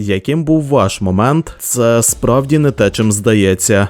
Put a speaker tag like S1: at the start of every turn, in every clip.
S1: Яким був ваш момент? Це справді не те, чим здається.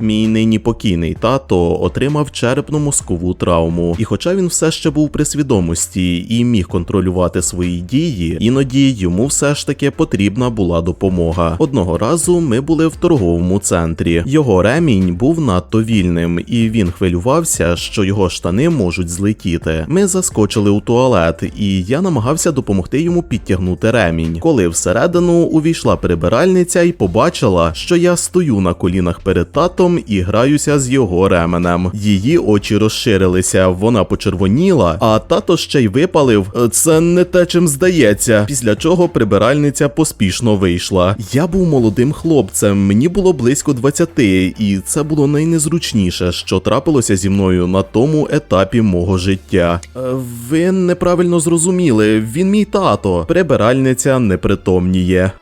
S1: Мій нині покійний тато отримав черепно-мозкову травму, і хоча він все ще був при свідомості і міг контролювати свої дії, іноді йому все ж таки потрібна була допомога. Одного разу ми були в торговому центрі. Його ремінь був надто вільним, і він хвилювався, що його штани можуть злетіти. Ми заскочили у туалет, і я намагався допомогти йому підтягнути ремінь. Коли всередину увійшла прибиральниця і побачила, що я стою на колінах перед татом і граюся з його ременем. Її очі розширилися, вона почервоніла, а тато ще й випалив. Це не те, чим здається. Після чого прибиральниця поспішно вийшла. Я був молодим хлопцем, мені було близько 20, і це було найнезручніше, що трапилося зі мною на тому етапі мого життя. Е, Ви неправильно зрозуміли, він мій тато. Прибиральниця непритомніє.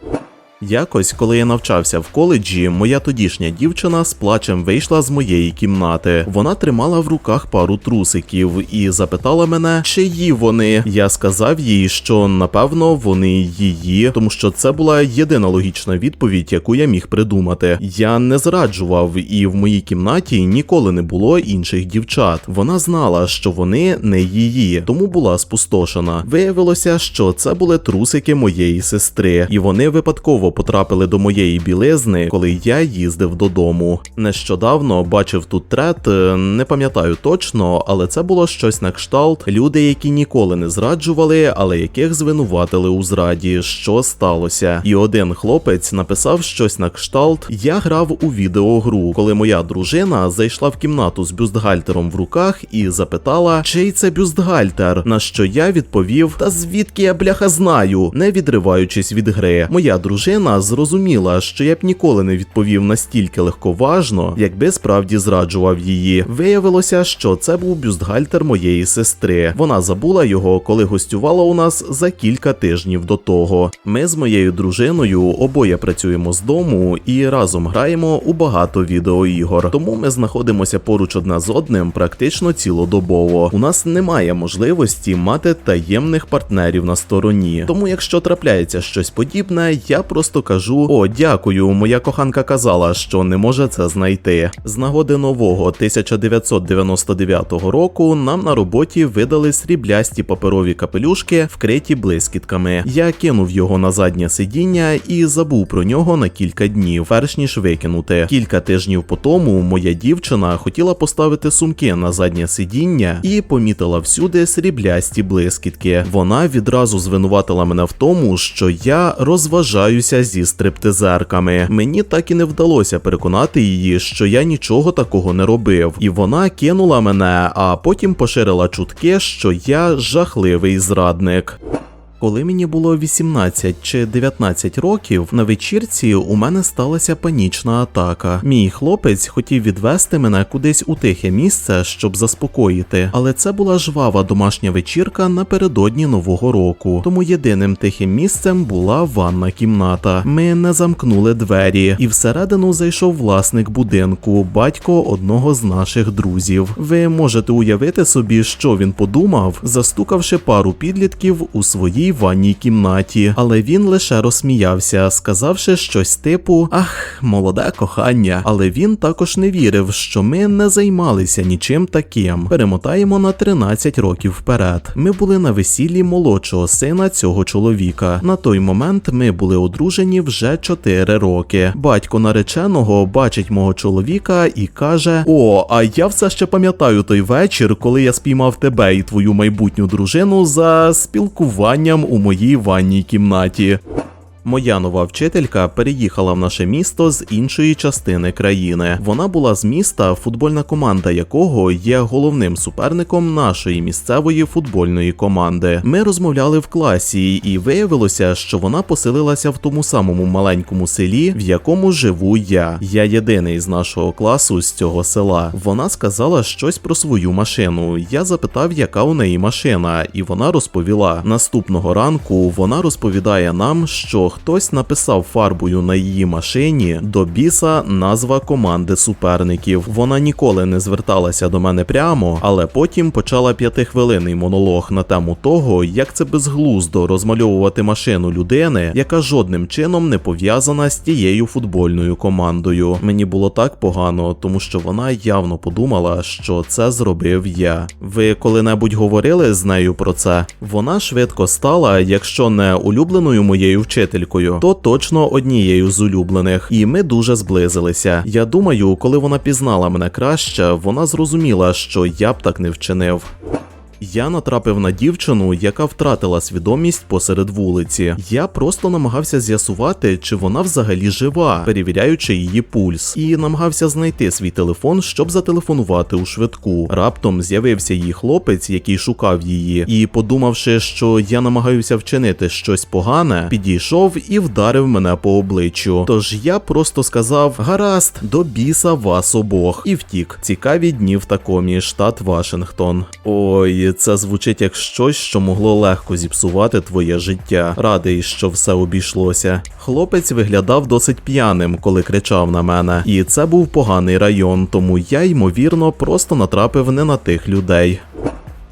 S1: Якось, коли я навчався в коледжі, моя тодішня дівчина з плачем вийшла з моєї кімнати. Вона тримала в руках пару трусиків і запитала мене, чиї вони. Я сказав їй, що напевно вони її, тому що це була єдина логічна відповідь, яку я міг придумати. Я не зраджував, і в моїй кімнаті ніколи не було інших дівчат. Вона знала, що вони не її, тому була спустошена. Виявилося, що це були трусики моєї сестри, і вони випадково потрапили до моєї білизни, коли я їздив додому. Нещодавно бачив тут трет, е, не пам'ятаю точно, але це було щось на кшталт. Люди, які ніколи не зраджували, але яких звинуватили у зраді, що сталося. І один хлопець написав щось на кшталт: Я грав у відеогру, коли моя дружина зайшла в кімнату з бюстгальтером в руках і запитала, чий це бюстгальтер. На що я відповів: Та звідки я бляха знаю, не відриваючись від гри. Моя дружина зрозуміла, що я б ніколи не відповів настільки легковажно, якби справді зраджував її. Виявилося, що це був бюстгальтер моєї сестри. Вона забула його, коли гостювала у нас за кілька тижнів до того. Ми з моєю дружиною обоє працюємо з дому і разом граємо у багато відеоігор. Тому ми знаходимося поруч одне з одним практично цілодобово. У нас немає можливості мати таємних партнерів на стороні. Тому, якщо трапляється щось подібне, я просто кажу: О, дякую, моя коханка казала, що не може це знайти. З нагоди нового 1999 року нам на роботі видали сріблясті паперові капелюшки, вкриті блискітками. Я кинув його на заднє сидіння і забув про нього на кілька днів, перш ніж викинути. Кілька тижнів по тому моя дівчина хотіла поставити сумки на заднє сидіння і помітила всюди сріблясті блискітки. Вона відразу звинуватила мене в тому, що я розважаюся зі стриптизерками. Мені так і не вдалося переконати її, що я нічого такого не робив, і вона кинула мене, а потім поширила чутки, що я жахливий зрадник. Коли мені було 18 чи 19 років, на вечірці у мене сталася панічна атака. Мій хлопець хотів відвести мене кудись у тихе місце, щоб заспокоїти, але це була жвава домашня вечірка напередодні нового року. Тому єдиним тихим місцем була ванна кімната. Ми не замкнули двері, і всередину зайшов власник будинку, батько одного з наших друзів. Ви можете уявити собі, що він подумав, застукавши пару підлітків у своїй ванній кімнаті, але він лише розсміявся, сказавши щось типу Ах, молоде кохання. Але він також не вірив, що ми не займалися нічим таким. Перемотаємо на 13 років вперед. Ми були на весіллі молодшого сина цього чоловіка. На той момент ми були одружені вже 4 роки. Батько нареченого бачить мого чоловіка і каже: О, а я все ще пам'ятаю той вечір, коли я спіймав тебе і твою майбутню дружину за у моїй ванній кімнаті. Моя нова вчителька переїхала в наше місто з іншої частини країни. Вона була з міста, футбольна команда якого є головним суперником нашої місцевої футбольної команди. Ми розмовляли в класі, і виявилося, що вона поселилася в тому самому маленькому селі, в якому живу я. Я єдиний з нашого класу з цього села. Вона сказала щось про свою машину. Я запитав, яка у неї машина, і вона розповіла. Наступного ранку вона розповідає нам, що хтось написав фарбою на її машині до біса назва команди суперників. Вона ніколи не зверталася до мене прямо, але потім почала п'ятихвилинний монолог на тему того, як це безглуздо розмальовувати машину людини, яка жодним чином не пов'язана з тією футбольною командою. Мені було так погано, тому що вона явно подумала, що це зробив я. Ви коли-небудь говорили з нею про це? Вона швидко стала, якщо не улюбленою моєю вчителькою, то точно однією з улюблених, і ми дуже зблизилися. Я думаю, коли вона пізнала мене краще, вона зрозуміла, що я б так не вчинив. Я натрапив на дівчину, яка втратила свідомість посеред вулиці. Я просто намагався з'ясувати, чи вона взагалі жива, перевіряючи її пульс, і намагався знайти свій телефон, щоб зателефонувати у швидку. Раптом з'явився її хлопець, який шукав її, і, подумавши, що я намагаюся вчинити щось погане, підійшов і вдарив мене по обличчю. Тож я просто сказав: гаразд, до біса вас обох, і втік. Цікаві дні в такомі, штат Вашингтон. Ой, це звучить як щось, що могло легко зіпсувати твоє життя. Радий, що все обійшлося. Хлопець виглядав досить п'яним, коли кричав на мене, і це був поганий район, тому я ймовірно просто натрапив не на тих людей.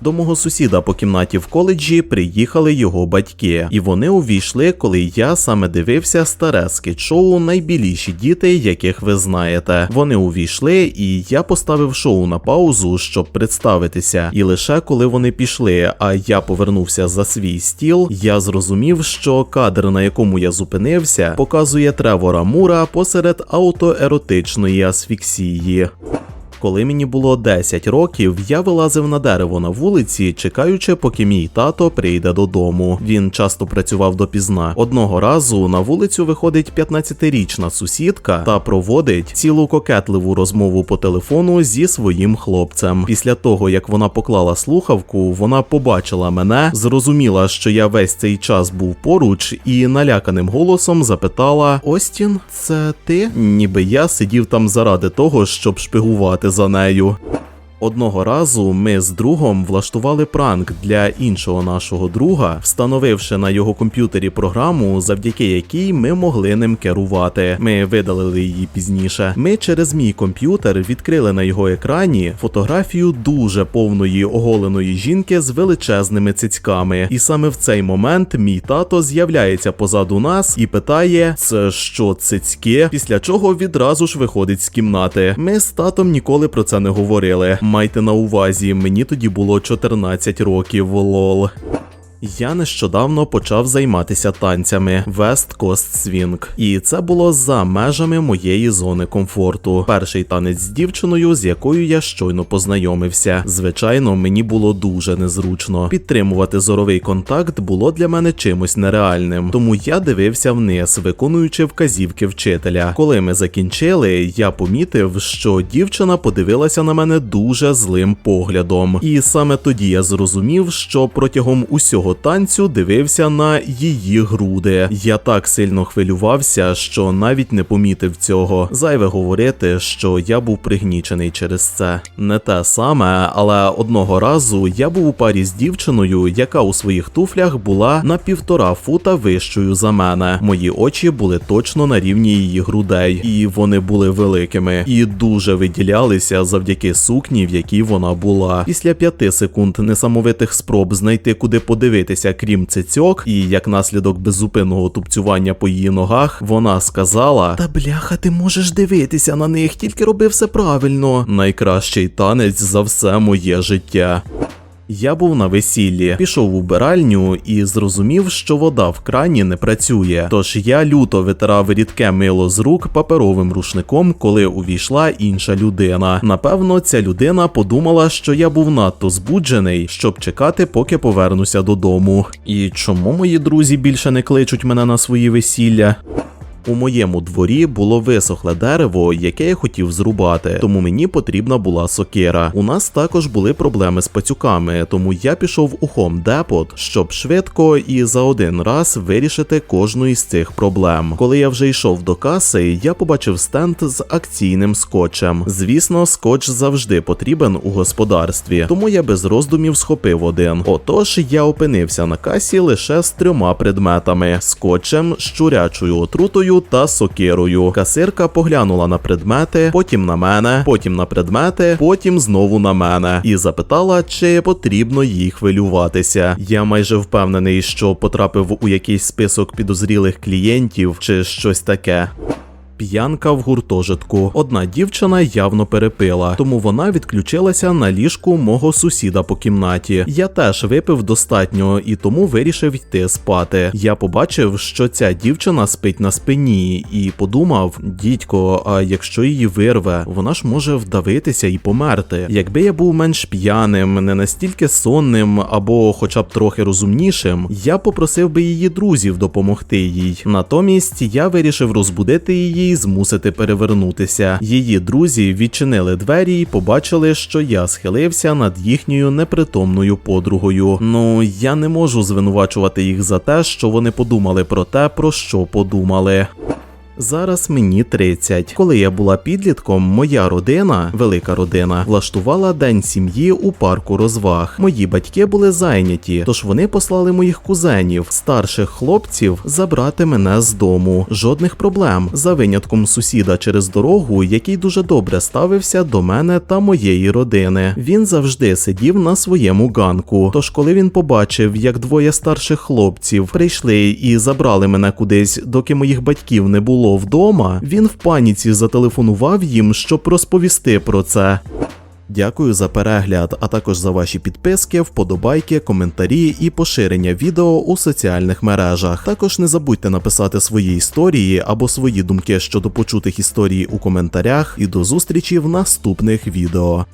S1: До мого сусіда по кімнаті в коледжі приїхали його батьки, і вони увійшли, коли я саме дивився старе скет-шоу Найбіліші діти, яких ви знаєте. Вони увійшли, і я поставив шоу на паузу, щоб представитися. І лише коли вони пішли, а я повернувся за свій стіл, я зрозумів, що кадр, на якому я зупинився, показує Тревора Мура посеред аутоеротичної асфіксії. Коли мені було 10 років, я вилазив на дерево на вулиці, чекаючи, поки мій тато прийде додому. Він часто працював допізна. Одного разу на вулицю виходить 15-річна сусідка та проводить цілу кокетливу розмову по телефону зі своїм хлопцем. Після того, як вона поклала слухавку, вона побачила мене, зрозуміла, що я весь цей час був поруч, і наляканим голосом запитала: Остін, це ти? Ніби я сидів там заради того, щоб шпигувати за нею. Одного разу ми з другом влаштували пранк для іншого нашого друга, встановивши на його комп'ютері програму, завдяки якій ми могли ним керувати. Ми видалили її пізніше. Ми через мій комп'ютер відкрили на його екрані фотографію дуже повної оголеної жінки з величезними цицьками. І саме в цей момент мій тато з'являється позаду нас і питає: це що цицьки? Після чого відразу ж виходить з кімнати. Ми з татом ніколи про це не говорили. Майте на увазі, мені тоді було 14 років, лол. Я нещодавно почав займатися танцями West Coast Swing, і це було за межами моєї зони комфорту. Перший танець з дівчиною, з якою я щойно познайомився. Звичайно, мені було дуже незручно. Підтримувати зоровий контакт було для мене чимось нереальним, тому я дивився вниз, виконуючи вказівки вчителя. Коли ми закінчили, я помітив, що дівчина подивилася на мене дуже злим поглядом, і саме тоді я зрозумів, що протягом усього танцю дивився на її груди. Я так сильно хвилювався, що навіть не помітив цього. Зайве говорити, що я був пригнічений через це. Не те саме, але одного разу я був у парі з дівчиною, яка у своїх туфлях була на півтора фута вищою за мене. Мої очі були точно на рівні її грудей, і вони були великими і дуже виділялися завдяки сукні, в якій вона була. Після п'яти секунд несамовитих спроб знайти, куди подивитися, крім цицьок, і як наслідок беззупинного тупцювання по її ногах, вона сказала: Та бляха, ти можеш дивитися на них, тільки роби все правильно. Найкращий танець за все моє життя. Я був на весіллі, пішов у вбиральню і зрозумів, що вода в крані не працює. Тож я люто витирав рідке мило з рук паперовим рушником, коли увійшла інша людина. Напевно, ця людина подумала, що я був надто збуджений, щоб чекати, поки повернуся додому. І чому мої друзі більше не кличуть мене на свої весілля? У моєму дворі було висохле дерево, яке я хотів зрубати, тому мені потрібна була сокира. У нас також були проблеми з пацюками, тому я пішов у Home Depot, щоб швидко і за один раз вирішити кожну із цих проблем. Коли я вже йшов до каси, я побачив стенд з акційним скотчем. Звісно, скотч завжди потрібен у господарстві, тому я без роздумів схопив один. Отож, я опинився на касі лише з трьома предметами: скотчем, щурячою отрутою та сокирою. Касирка поглянула на предмети, потім на мене, потім на предмети, потім знову на мене і запитала, чи потрібно їй хвилюватися. Я майже впевнений, що потрапив у якийсь список підозрілих клієнтів чи щось таке. П'янка в гуртожитку. Одна дівчина явно перепила, тому вона відключилася на ліжку мого сусіда по кімнаті. Я теж випив достатньо і тому вирішив йти спати. Я побачив, що ця дівчина спить на спині, і подумав: дідько, а якщо її вирве, вона ж може вдавитися і померти. Якби я був менш п'яним, не настільки сонним або хоча б трохи розумнішим, я попросив би її друзів допомогти їй. Натомість я вирішив розбудити її і змусити перевернутися. Її друзі відчинили двері і побачили, що я схилився над їхньою непритомною подругою. Ну я не можу звинувачувати їх за те, що вони подумали про те, про що подумали. Зараз мені 30. Коли я була підлітком, моя родина, велика родина, влаштувала день сім'ї у парку розваг. Мої батьки були зайняті, тож вони послали моїх кузенів, старших хлопців, забрати мене з дому. Жодних проблем за винятком сусіда через дорогу, який дуже добре ставився до мене та моєї родини. Він завжди сидів на своєму ганку. Тож, коли він побачив, як двоє старших хлопців прийшли і забрали мене кудись, доки моїх батьків не було вдома, він в паніці зателефонував їм, щоб розповісти про це. Дякую за перегляд, а також за ваші підписки, вподобайки, коментарі і поширення відео у соціальних мережах. Також не забудьте написати свої історії або свої думки щодо почутих історій у коментарях. І до зустрічі в наступних відео.